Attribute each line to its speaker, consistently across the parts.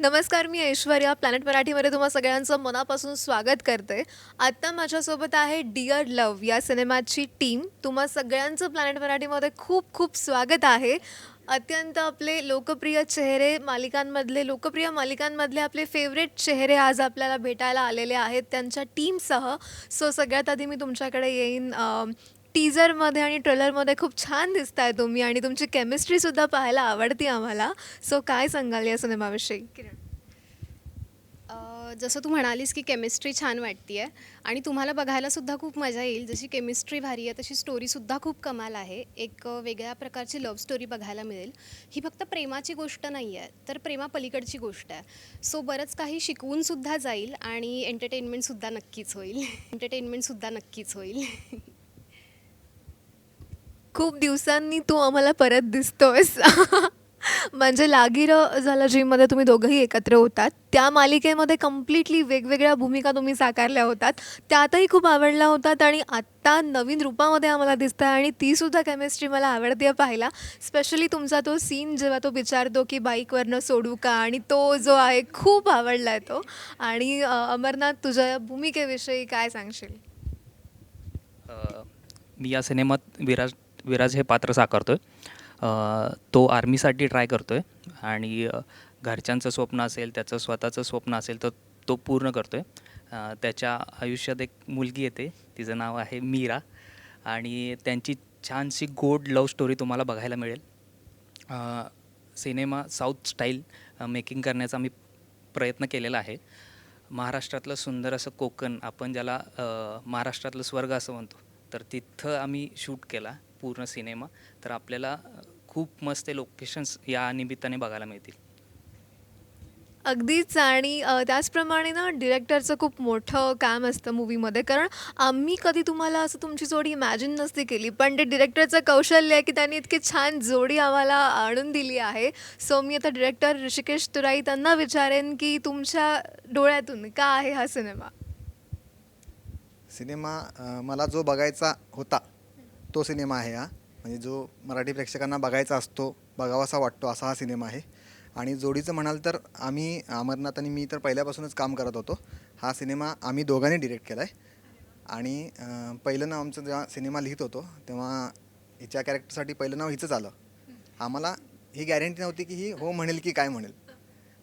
Speaker 1: नमस्कार मी ऐश्वर्या. प्लॅनेट मराठीमध्ये तुम्हा सगळ्यांचं मनापासून स्वागत करते. आत्ता माझ्यासोबत आहे डिअर लव या सिनेमाची टीम. तुम्हा सगळ्यांचं प्लॅनेट मराठीमध्ये खूप खूप स्वागत आहे. अत्यंत आपले लोकप्रिय चेहरे मालिकांमधले लोकप्रिय मालिकांमधले आपले फेवरेट चेहरे आज आपल्याला भेटायला आलेले आहेत त्यांच्या टीमसह सो सगळ्यात आधी मी तुमच्याकडे येईन. टीजरमध्ये आणि ट्रेलरमध्ये खूप छान दिसताय तुम्ही आणि तुमची केमिस्ट्रीसुद्धा पाहायला आवडती आम्हाला. सो काय सांगाल या सिनेमाविषयी? किरण.
Speaker 2: जसं तू म्हणालीस की केमिस्ट्री छान वाटते आहे आणि तुम्हाला बघायलासुद्धा खूप मजा येईल. जशी केमिस्ट्री भारी आहे तशी स्टोरीसुद्धा खूप कमाल आहे. एक वेगळ्या प्रकारची लव्ह स्टोरी बघायला मिळेल. ही फक्त प्रेमाची गोष्ट नाही आहे तर प्रेमापलीकडची गोष्ट आहे. सो बरंच काही शिकवूनसुद्धा जाईल आणि एंटरटेनमेंटसुद्धा नक्कीच होईल. एंटरटेनमेंटसुद्धा नक्कीच होईल.
Speaker 1: खूप दिवसांनी तू आम्हाला परत दिसतोयस. म्हणजे लागीर झालं जिममध्ये तुम्ही दोघंही एकत्र होतात. त्या मालिकेमध्ये कम्प्लिटली वेगवेगळ्या भूमिका तुम्ही साकारल्या होतात. त्यातही खूप आवडल्या होतात आणि आत्ता नवीन रूपामध्ये आम्हाला दिसत आहे आणि तीसुद्धा केमिस्ट्री मला आवडते पाहायला. स्पेशली तुमचा तो सीन जेव्हा तो विचारतो की बाईकवरनं सोडू का आणि तो जो आहे खूप आवडला आहे तो. आणि अमरनाथ तुझ्या भूमिकेविषयी काय सांगशील?
Speaker 3: मी या सिनेमात विराज विराज हे पात्र साकारतो आहे तो आर्मीसाठी ट्राय करतो आहे आणि घरच्यांचं स्वप्न असेल त्याचं स्वतःचं स्वप्न असेल तर तो पूर्ण करतो आहे त्याच्या आयुष्यात एक मुलगी येते तिचं नाव आहे मीरा. आणि त्यांची छानशी गोड लव्ह स्टोरी तुम्हाला बघायला मिळेल. सिनेमा साऊथ स्टाईल मेकिंग करण्याचा मी प्रयत्न केलेला आहे. महाराष्ट्रातलं सुंदर असं कोकण आपण ज्याला महाराष्ट्रातलं स्वर्ग असं म्हणतो तर तिथं आम्ही शूट केला. पूर्ण सिनेमा तर आपल्याला खूप मस्त लोकेशन्स या निमित्ताने बघायला मिळतील.
Speaker 1: अगदीच आणि त्याचप्रमाणे ना डिरेक्टरचं खूप मोठं काम असतं मूवीमध्ये कारण आम्ही कधी तुम्हाला असं तुमची जोडी इमॅजिन नसती केली पण ते डिरेक्टरचं कौशल्य आहे की त्यांनी इतकी छान जोडी आम्हाला आणून दिली आहे. सो मी आता डिरेक्टर ऋषिकेश तुराई त्यांना विचारेन की तुमच्या डोळ्यातून का आहे हा सिनेमा?
Speaker 4: सिनेमा मला जो बघायचा होता तो सिनेमा आहे हा. म्हणजे जो मराठी प्रेक्षकांना बघायचा असतो बघावासा वाटतो असा हा सिनेमा आहे. आणि जोडीचं म्हणाल तर आम्ही अमरनाथ आणि मी तर पहिल्यापासूनच काम करत होतो. हा सिनेमा आम्ही दोघांनी डिरेक्ट केला आहे आणि पहिलं नाव आमचं जेव्हा सिनेमा लिहित होतो तेव्हा हिच्या कॅरेक्टरसाठी पहिलं नाव हिचंच आलं. आम्हाला ही गॅरंटी नव्हती की ही हो म्हणेल की काय म्हणेल.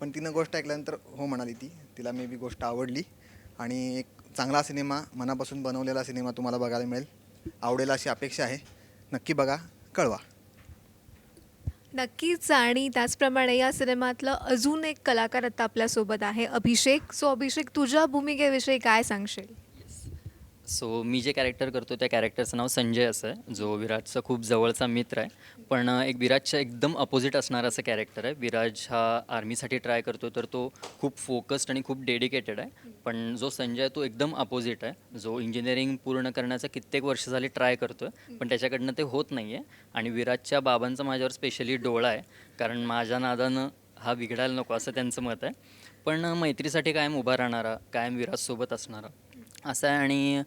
Speaker 4: पण तिनं गोष्ट ऐकल्यानंतर हो म्हणाली ती. तिला मे बी गोष्ट आवडली. आणि एक चांगला सिनेमा मनापासून बनवलेला सिनेमा तुम्हाला बघायला मिळेल. आवडेल अशी अपेक्षा आहे. नक्की बघा कळवा.
Speaker 1: नक्कीच आणि त्याचप्रमाणे या सिनेमातलं अजून एक कलाकार आता आपल्यासोबत आहे अभिषेक. सो अभिषेक तुझ्या भूमिकेविषयी काय सांगशील?
Speaker 5: सो मी जे कॅरेक्टर करतो त्या कॅरेक्टरचं नाव संजय असं. आहे जो विराजचा खूप जवळचा मित्र आहे. पण एक विराजच्या एकदम अपोजिट असणारा असं कॅरेक्टर आहे. विराज हा आर्मीसाठी ट्राय करतो तर तो खूप फोकस्ड आणि खूप डेडिकेटेड आहे. पण जो संजय आहे तो एकदम अपोजिट आहे. जो इंजिनिअरिंग पूर्ण करण्याचा कित्येक वर्ष झाली ट्राय करतो आहे पण त्याच्याकडनं ते होत नाही आहे आणि विराजच्या बाबांचा माझ्यावर स्पेशली डोळा आहे. कारण माझ्या नादानं हा बिघडायला नको असं त्यांचं मत आहे. पण मैत्रीसाठी कायम उभा राहणारा कायम विराजसोबत असणारा. असं आहे आणि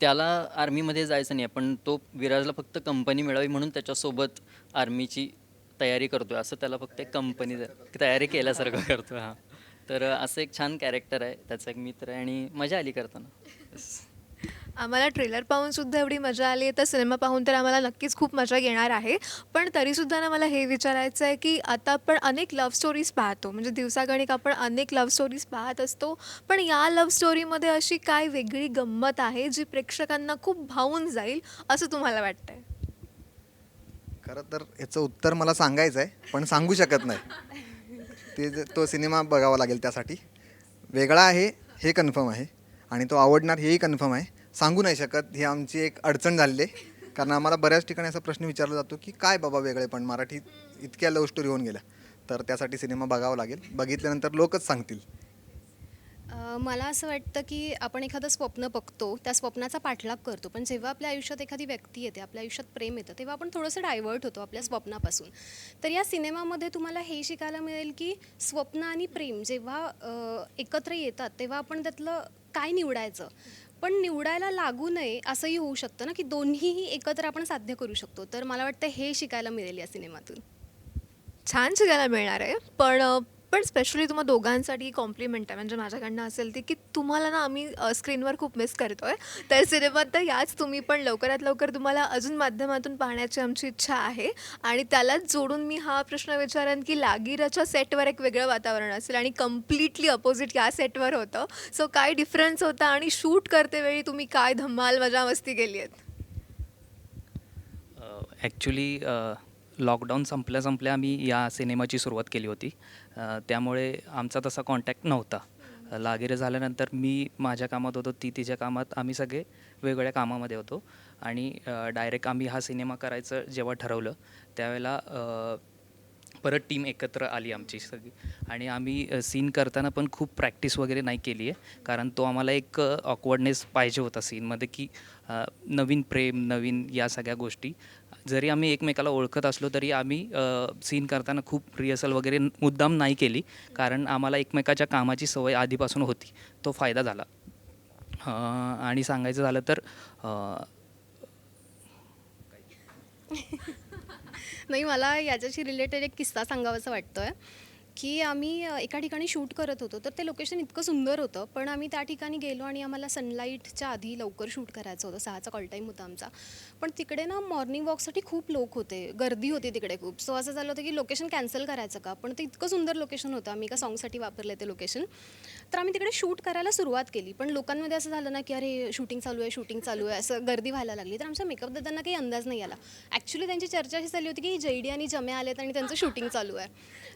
Speaker 5: त्याला आर्मीमध्ये जायचं नाही. आहे पण तो विराजला फक्त कंपनी मिळावी म्हणून त्याच्यासोबत आर्मीची तयारी करतो आहे असं त्याला फक्त एक कंपनी तयारी केल्यासारखं करतो हां. तर असं एक छान कॅरेक्टर आहे. त्याचा एक मित्र आहे आणि मजा आली करताना.
Speaker 1: आम्हाला ट्रेलर पाहून सुद्धा एवढी मजा आली आहे. तर सिनेमा पाहून तर आम्हाला नक्कीच खूप मजा येणार आहे. पण तरीसुद्धा ना मला हे विचारायचं आहे की आता आपण अनेक लव्ह स्टोरीज पाहतो. म्हणजे दिवसागणिक आपण अनेक लव्ह स्टोरीज पाहत असतो. पण या लव्ह स्टोरीमध्ये अशी काय वेगळी गंमत आहे जी प्रेक्षकांना खूप भावून जाईल असं तुम्हाला वाटतंय?
Speaker 4: खरं तर याचं उत्तर मला सांगायचं आहे पण सांगू शकत नाही. ते तो सिनेमा बघावा लागेल त्यासाठी. वेगळा आहे हे कन्फर्म आहे. आणि तो आवडणार हेही कन्फर्म आहे. सांगू नाही शकत. ही आमची एक अडचण झालेली आहे. कारण आम्हाला बऱ्याच ठिकाणी असा प्रश्न विचारला जातो की काय बाबा वेगळे पण? मराठीत इतक्या लव्ह स्टोरी होऊन गेल्या. तर त्यासाठी सिनेमा बघावा लागेल. बघितल्यानंतर लोकच सांगतील.
Speaker 2: मला असं वाटतं की आपण एखादं स्वप्न बघतो त्या स्वप्नाचा पाठलाग करतो. पण जेव्हा आपल्या आयुष्यात एखादी व्यक्ती येते आपल्या आयुष्यात प्रेम येतं तेव्हा आपण थोडंसं डायव्हर्ट होतो आपल्या स्वप्नापासून. तर या सिनेमामध्ये तुम्हाला हे शिकायला मिळेल की स्वप्न आणि प्रेम जेव्हा एकत्र येतात तेव्हा आपण त्यातलं काय निवडायचं? पण निवडायला लागू नये असंही होऊ शकतं ना की दोन्हीही एकत्र आपण साध्य करू शकतो. तर मला वाटतं हे शिकायला मिळेल या सिनेमातून.
Speaker 1: छान शिकायला मिळणार आहे. पण पण स्पेशली तुम्हा दोघांसाठी कॉम्प्लिमेंट आहे. म्हणजे माझ्याकडनं असेल ती की तुम्हाला ना आम्ही स्क्रीनवर खूप मिस करतो आहे तर सिनेमात तर याच तुम्ही पण लवकरात लवकर तुम्हाला अजून माध्यमातून पाहण्याची आमची इच्छा आहे. आणि त्यालाच जोडून मी हा प्रश्न विचारेन की लागिराच्या सेटवर एक वेगळं वातावरण असेल आणि कम्प्लिटली अपोजिट या सेटवर होतं. सो काय डिफरन्स होता आणि शूट करते वेळी तुम्ही काय धमाल मजा मस्ती केली आहेत?
Speaker 3: ॲक्च्युली लॉकडाऊन संपल्या संपल्या आम्ही या सिनेमाची सुरुवात केली होती. त्यामुळे आमचा तसा कॉन्टॅक्ट नव्हता. लागेरे झाल्यानंतर मी माझ्या कामात होतो ती तिच्या कामात आम्ही सगळे वेगवेगळ्या कामामध्ये होतो. आणि डायरेक्ट आम्ही हा सिनेमा करायचं जेव्हा ठरवलं त्यावेळेला परत टीम एकत्र आली आमची सगळी. आणि आम्ही सीन करताना पण खूप प्रॅक्टिस वगैरे नाही केली आहे. कारण तो आम्हाला एक ऑकवर्डनेस पाहिजे होता सीनमध्ये की नवीन प्रेम नवीन या सगळ्या गोष्टी. जरी आम्ही एकमेकाला ओळखत असलो तरी आम्ही सीन करताना खूप रिहर्सल वगैरे मुद्दाम नाही केली. कारण आम्हाला एकमेकाच्या कामाची सवय आधीपासून होती. तो फायदा झाला. आणि सांगायचं झालं तर
Speaker 2: नाही मला याच्याशी रिलेटेड एक किस्सा सांगावासा वाटतोय. की आम्ही एका ठिकाणी शूट करत होतो. तर ते लोकेशन इतकं सुंदर होतं. पण आम्ही त्या ठिकाणी गेलो आणि आम्हाला सनलाईटच्या आधी लवकर शूट करायचं होतं. सहाचा कॉल टाईम होता आमचा. पण तिकडे ना मॉर्निंग वॉकसाठी खूप लोक होते. गर्दी होती तिकडे खूप. सो असं झालं होतं की लोकेशन कॅन्सल करायचं का? पण ते इतकं सुंदर लोकेशन होतं. आम्ही एका सॉंगसाठी वापरलं ते लोकेशन. तर आम्ही तिकडे शूट करायला सुरुवात केली. पण लोकांमध्ये असं झालं ना की अरे शूटिंग चालू आहे शूटिंग चालू आहे असं गर्दी व्हायला लागली. तर आमच्या मेकअप दादांना काही अंदाज नाही आला. ॲक्च्युली त्यांची चर्चा अशी झाली होती की जैडी आणि जम्या आलेत आणि त्यांचं शूटिंग चालू आहे.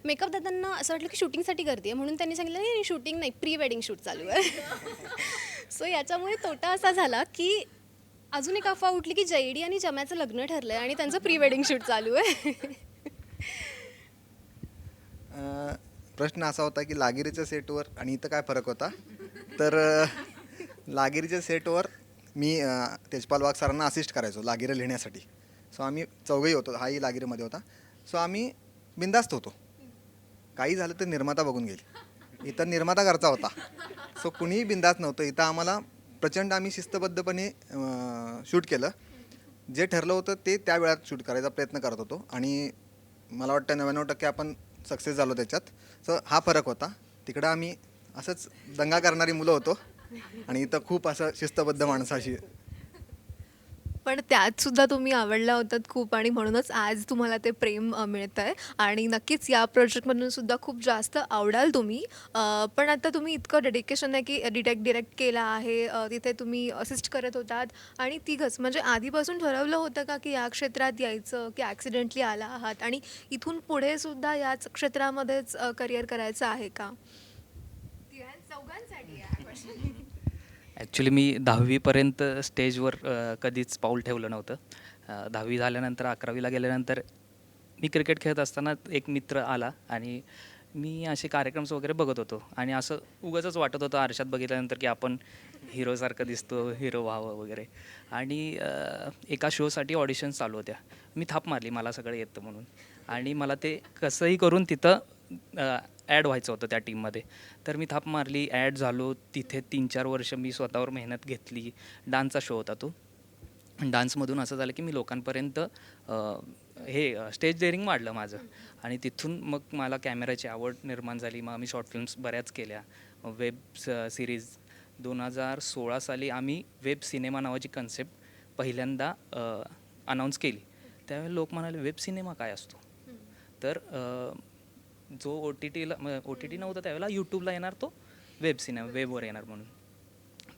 Speaker 2: मेकअप दादांना असं वाटलं की शूटिंगसाठी गर्दी आहे म्हणून त्यांनी सांगितलं नाही शूटिंग नाही प्री वेडिंग शूट चालू आहे. सो याच्यामुळे तोटा असा झाला की अजून एक अफवा उठली की जयडी आणि जम्याचं लग्न ठरलं आहे आणि त्यांचं प्री वेडिंग शूट चालू आहे.
Speaker 4: प्रश्न असा होता की लागिरीच्या सेटवर आणि इथं काय फरक होता? तर लागिरीच्या सेटवर मी तेजपाल वाघ सरांना असिस्ट करायचो लागिरं लिहिण्यासाठी. सो आम्ही चौघही होतो हाही लागिरीमध्ये होता. सो आम्ही बिंदास्त होतो. काही झालं तर निर्माता बघून घेईल. इथं निर्माता घरचा होता. सो कुणीही बिंदास नव्हतं. इथं आम्हाला प्रचंड आम्ही शिस्तबद्धपणे शूट केलं. जे ठरलं होतं ते त्या वेळात शूट करायचा प्रयत्न करत होतो. आणि मला वाटतं नव्याण्णव टक्के आपण सक्सेस झालो त्याच्यात. सो हा फरक होता. तिकडं आम्ही असंच दंगा करणारी मुलं होतो. आणि इथं खूप असं शिस्तबद्ध माणसाशी
Speaker 1: पण त्यात सुद्धा तुम्ही आवडला होतात खूप आणि म्हणूनच आज तुम्हाला ते प्रेम मिळत आहे आणि नक्कीच या प्रोजेक्टमधून सुद्धा खूप जास्त आवडाल तुम्ही. अ, पण आता तुम्ही इतकं डेडिकेशन आहे की डिटेक्ट डिरेक्ट केला आहे अ, तिथे तुम्ही असिस्ट करत होतात. आणि तिघंच म्हणजे आधीपासून ठरवलं होतं का की या क्षेत्रात यायचं की ॲक्सिडेंटली आला आहात? आणि इथून पुढे सुद्धा याच क्षेत्रामध्येच करिअर करायचं आहे का? चौघांसाठी
Speaker 3: ॲक्च्युली मी दहावीपर्यंत स्टेजवर कधीच पाऊल ठेवलं नव्हतं. दहावी झाल्यानंतर अकरावीला गेल्यानंतर मी क्रिकेट खेळत असताना एक मित्र आला आणि मी असे कार्यक्रम्स वगैरे बघत होतो. आणि असं उगाचच वाटत होतं आरशात बघितल्यानंतर की आपण हिरोसारखं दिसतो हिरो व्हावं वगैरे. आणि एका शोसाठी ऑडिशन्स चालू होत्या. मी थाप मारली मला सगळं येतं म्हणून. आणि मला ते कसंही करून तिथं ॲड व्हायचं होतं त्या टीममध्ये तर मी थाप मारली ॲड झालो. तिथे तीन चार वर्ष मी स्वतःवर मेहनत घेतली. डान्सचा शो होता तो. डान्समधून असं झालं की मी लोकांपर्यंत हे स्टेज डेअरिंग वाढलं माझं. आणि तिथून मग मला कॅमेराची आवड निर्माण झाली. मग आम्ही शॉर्ट फिल्म्स बऱ्याच केल्या. वेब सिरीज दोन हजार सोळा साली आम्ही वेब सिनेमा नावाची कन्सेप्ट पहिल्यांदा अनाऊन्स केली. त्यावेळी लोक म्हणाले वेब सिनेमा काय असतो? तर जो ओ टी टीला ओ टी टी नव्हता त्यावेळेला यूट्यूबला येणार तो वेब सिनेमा वेबवर येणार म्हणून.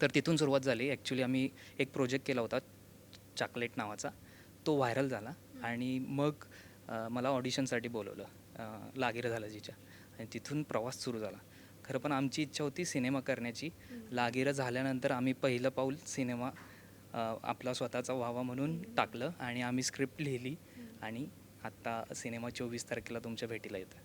Speaker 3: तर तिथून सुरुवात झाली. ॲक्च्युली आम्ही एक प्रोजेक्ट केला होता चॉकलेट नावाचा. तो व्हायरल झाला आणि मग मला ऑडिशनसाठी बोलवलं. अ, लागीर झालं जिच्या आणि तिथून प्रवास सुरू झाला. खरं पण आमची इच्छा होती सिनेमा करण्याची. लागीर झाल्यानंतर आम्ही पहिलं पाऊल सिनेमा आपला स्वतःचा व्हावा म्हणून टाकलं आणि आम्ही स्क्रिप्ट लिहिली. आणि आत्ता सिनेमा चोवीस तारखेला तुमच्या भेटीला येतं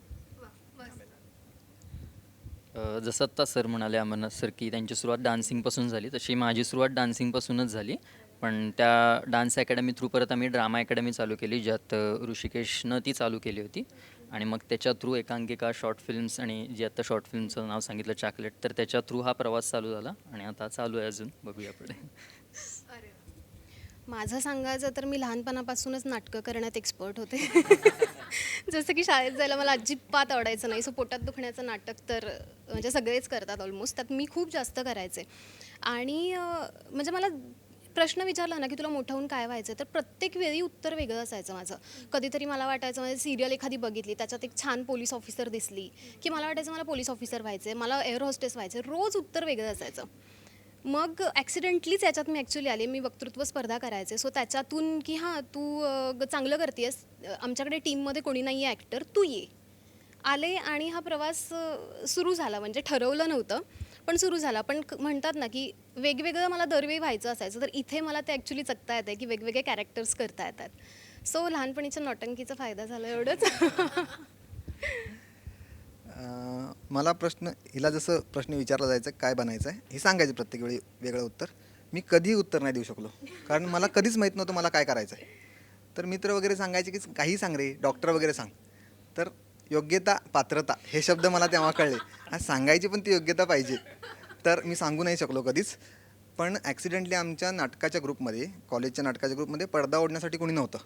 Speaker 5: जसं आत्ता सर म्हणाले अमरनाथ सर की त्यांची सुरुवात डान्सिंगपासून झाली तशी माझी सुरुवात डान्सिंगपासूनच झाली. पण त्या डान्स अकॅडमी थ्रू परत आम्ही ड्रामा अकॅडमी चालू केली ज्यात ऋषिकेशनं ती चालू केली होती. आणि मग त्याच्या थ्रू एकांकिका शॉर्ट फिल्म्स आणि जे आत्ता शॉर्ट फिल्मचं नाव सांगितलं चॉकलेट तर त्याच्या थ्रू हा प्रवास चालू झाला. आणि आता चालू आहे अजून बघूया पुढे.
Speaker 2: माझं सांगायचं तर मी लहानपणापासूनच नाटकं करण्यात एक्सपर्ट होते. जसं की शाळेत जायला मला अजिबात आवडायचं नाही. सो पोटात दुखण्याचं नाटक तर म्हणजे सगळेच करतात ऑलमोस्ट त्यात मी खूप जास्त करायचे. आणि म्हणजे मला प्रश्न विचारला ना की तुला मोठं होऊन काय व्हायचं तर प्रत्येक वेळी उत्तर वेगळं असायचं माझं. कधीतरी मला वाटायचं म्हणजे सिरियल एखादी बघितली त्याच्यात एक छान पोलीस ऑफिसर दिसली की मला वाटायचं मला पोलीस ऑफिसर व्हायचं मला एअर होस्टेस व्हायचं रोज उत्तर वेगळं असायचं. मग ॲक्सिडेंटलीच याच्यात मी ॲक्च्युली आले. मी वक्तृत्व स्पर्धा करायचे. सो त्याच्यातून की हां तू अं, चांगलं करतेस आमच्याकडे टीममध्ये कोणी नाही आहे ॲक्टर तू ये. आले आणि हा प्रवास सुरू झाला. म्हणजे ठरवलं नव्हतं पण सुरू झाला. पण क- म्हणतात ना की वेगवेगळं मला दरवेळी व्हायचं असायचं. तर इथे मला ते ॲक्च्युली चकता येतं की वेगवेगळे कॅरेक्टर्स करता येतात. सो लहानपणीच्या नौटंकीचा फायदा झाला एवढंच.
Speaker 4: मला प्रश्न हिला जसं प्रश्न विचारला जायचा काय बनायचं आहे हे सांगायचं प्रत्येक वेळी वेगळं उत्तर. मी कधीही उत्तर नाही देऊ शकलो. कारण मला कधीच माहीत नव्हतं मला काय करायचं आहे. तर मित्र वगैरे सांगायचे की काही सांग रे डॉक्टर वगैरे सांग. तर योग्यता पात्रता हे शब्द मला तेव्हा कळले. आज सांगायची पण ती योग्यता पाहिजे. तर मी सांगू नाही शकलो कधीच. पण ॲक्सिडेंटली आमच्या नाटकाच्या ग्रुपमध्ये कॉलेजच्या नाटकाच्या ग्रुपमध्ये पडदा ओढण्यासाठी कोणी नव्हतं.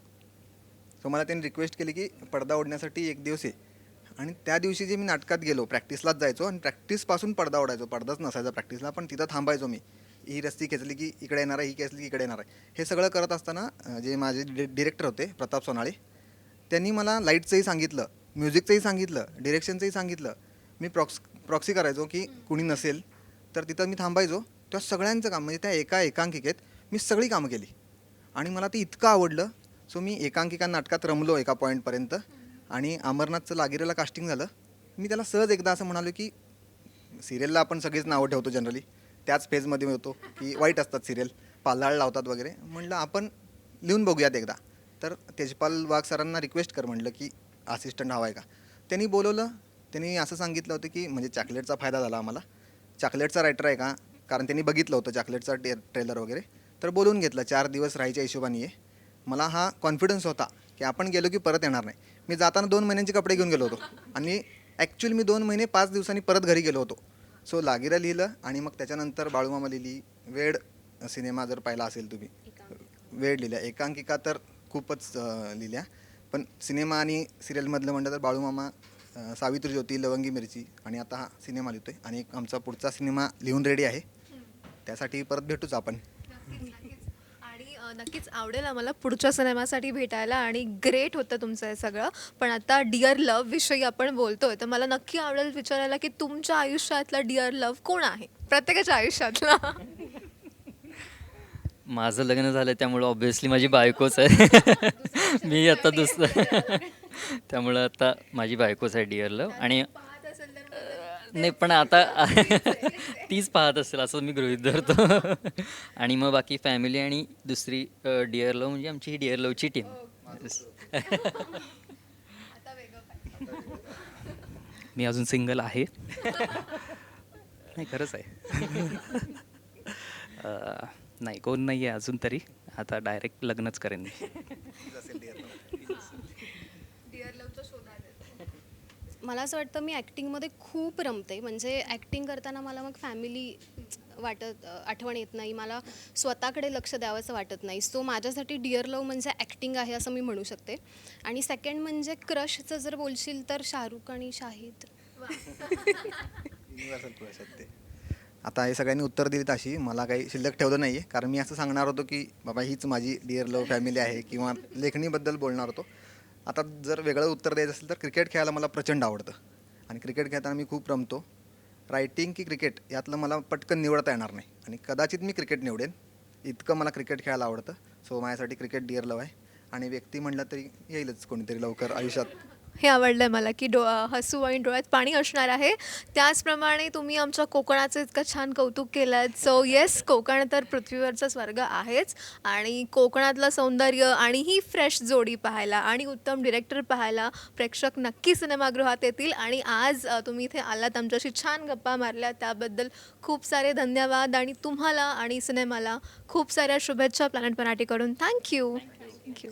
Speaker 4: सो मला त्यांनी रिक्वेस्ट केली की पडदा ओढण्यासाठी एक दिवस आहे आणि त्या दिवशी जे मी नाटकात गेलो प्रॅक्टिसलाच जायचो आणि प्रॅक्टिसपासून पडदा ओढायचो. पडदाच नसायचा प्रॅक्टिसला पण तिथं थांबायचो मी. ही रस्ती खेचली की इकडे येणार आहे ही खेचली की इकडे येणार आहे. हे सगळं करत असताना जे माझे डि डिरेक्टर होते प्रताप सोनाळे त्यांनी मला लाईटचंही सांगितलं म्युझिकचंही सांगितलं डिरेक्शनचंही सांगितलं. मी प्रॉक्स प्रॉक्सी करायचो की कुणी नसेल तर तिथं मी थांबायचो. त्या सगळ्यांचं काम म्हणजे त्या एका एकांकिकेत मी सगळी कामं केली. आणि मला ते इतकं आवडलं सो मी एकांकिका नाटकात रमलो एका पॉईंटपर्यंत आणि अमरनाथचं लागिरेला कास्टिंग झालं. मी त्याला सहज एकदा असं म्हणालो की सिरियलला आपण सगळीच नावं ठेवतो जनरली त्याच फेजमध्ये होतो की वाईट असतात सिरियल पालाळ लावतात वगैरे. म्हणलं आपण लिहून बघूयात एकदा. तर तेजपाल वाघ सरांना रिक्वेस्ट कर म्हटलं की असिस्टंट हवा आहे का? त्यांनी बोलवलं. त्यांनी असं सांगितलं होतं की म्हणजे चॉकलेटचा फायदा झाला आम्हाला. चॉकलेटचा रायटर आहे का? कारण त्यांनी बघितलं होतं चॉकलेटचा टे ट्रेलर वगैरे. तर बोलवून घेतलं चार दिवस राहायच्या हिशोबाने मला हा कॉन्फिडन्स होता की आपण गेलो की परत येणार नाही. मी जाताना दोन महिन्यांचे कपडे घेऊन गेलो होतो. आणि ॲक्च्युली मी दोन महिने पाच दिवसांनी परत घरी गेलो होतो. सो लागिरा लिहिलं आणि मग त्याच्यानंतर बाळूमामा लिहिली वेड सिनेमा जर पाहिला असेल तुम्ही. वेळ लिहिल्या. एकांकिका तर खूपच लिहिल्या. पण सिनेमा आणि सिरियलमधलं म्हणलं तर बाळूमामा सावित्री ज्योती लवंगी मिरची आणि आता हा सिनेमा लिहितोय. आणि आमचा पुढचा सिनेमा लिहून रेडी आहे. त्यासाठी परत भेटूच आपण.
Speaker 1: नक्कीच आवडेल आम्हाला पुढच्या सिनेमासाठी भेटायला आणि ग्रेट होतं तुमचं हे सगळं. पण आता डिअर लव्ह विषयी आपण बोलतोय तर मला नक्की आवडेल विचारायला की तुमच्या आयुष्यातला डिअर लव्ह कोण आहे? प्रत्येकाच्या आयुष्यातला.
Speaker 5: माझं लग्न झालं त्यामुळं ऑब्व्हियसली माझी बायकोच आहे. मी आता दुसरं. त्यामुळं आता माझी बायकोच आहे डिअर लव आणि नाही पण आता तीच पाहत असेल असं मी गृहीत धरतो. आणि मग बाकी फॅमिली आणि दुसरी डिअर लव म्हणजे आमची ही डिअर लवची टीम
Speaker 3: मी अजून सिंगल आहे. नाही खरंच आहे. नाही कोण नाही आहे अजून तरी. आता डायरेक्ट लग्नच करेन मी.
Speaker 2: मला असं वाटतं मी ॲक्टिंगमध्ये खूप रमते. म्हणजे ॲक्टिंग करताना मला मग फॅमिली वाटत आठवण येत नाही. मला स्वतःकडे लक्ष द्यावंसं वाटत नाही. सो माझ्यासाठी डिअर लव म्हणजे ॲक्टिंग आहे असं मी म्हणू शकते. आणि सेकंड म्हणजे क्रशचं जर बोलशील तर शाहरुख आणि शाहिद.
Speaker 4: आता हे सगळ्यांनी उत्तर दिलीत अशी. मला काही शिल्लक ठेवलं नाही आहे कारण मी असं सांगणार होतो की बाबा हीच माझी डिअर लव फॅमिली आहे. किंवा लेखणीबद्दल बोलणार होतो. आता जर वेगळं उत्तर द्यायचं असेल तर क्रिकेट खेळायला मला प्रचंड आवडतं. आणि क्रिकेट खेळताना मी खूप रमतो. रायटिंग की क्रिकेट यातलं मला पटकन निवडता येणार नाही. आणि कदाचित मी क्रिकेट निवडेन. इतकं मला क्रिकेट खेळायला आवडतं. सो माझ्यासाठी क्रिकेट डिअर लव आहे. आणि व्यक्ती म्हणलं तरी येईलच कोणीतरी लवकर आयुष्यात.
Speaker 1: हे आवडलंय मला की डो हसू आणि डोळ्यात पाणी असणार आहे. त्याचप्रमाणे तुम्ही आमच्या कोकणाचं इतकं छान कौतुक केलं सो येस कोकण तर पृथ्वीवरचा स्वर्ग आहेच. आणि कोकणातलं सौंदर्य आणि ही फ्रेश जोडी पाहायला आणि उत्तम डिरेक्टर पाहायला प्रेक्षक नक्की सिनेमागृहात येतील. आणि आज तुम्ही इथे आलात आमच्याशी छान गप्पा मारल्या त्याबद्दल खूप सारे धन्यवाद. आणि तुम्हाला आणि सिनेमाला खूप साऱ्या शुभेच्छा प्लॅनेट मराठीकडून. Thank you thank you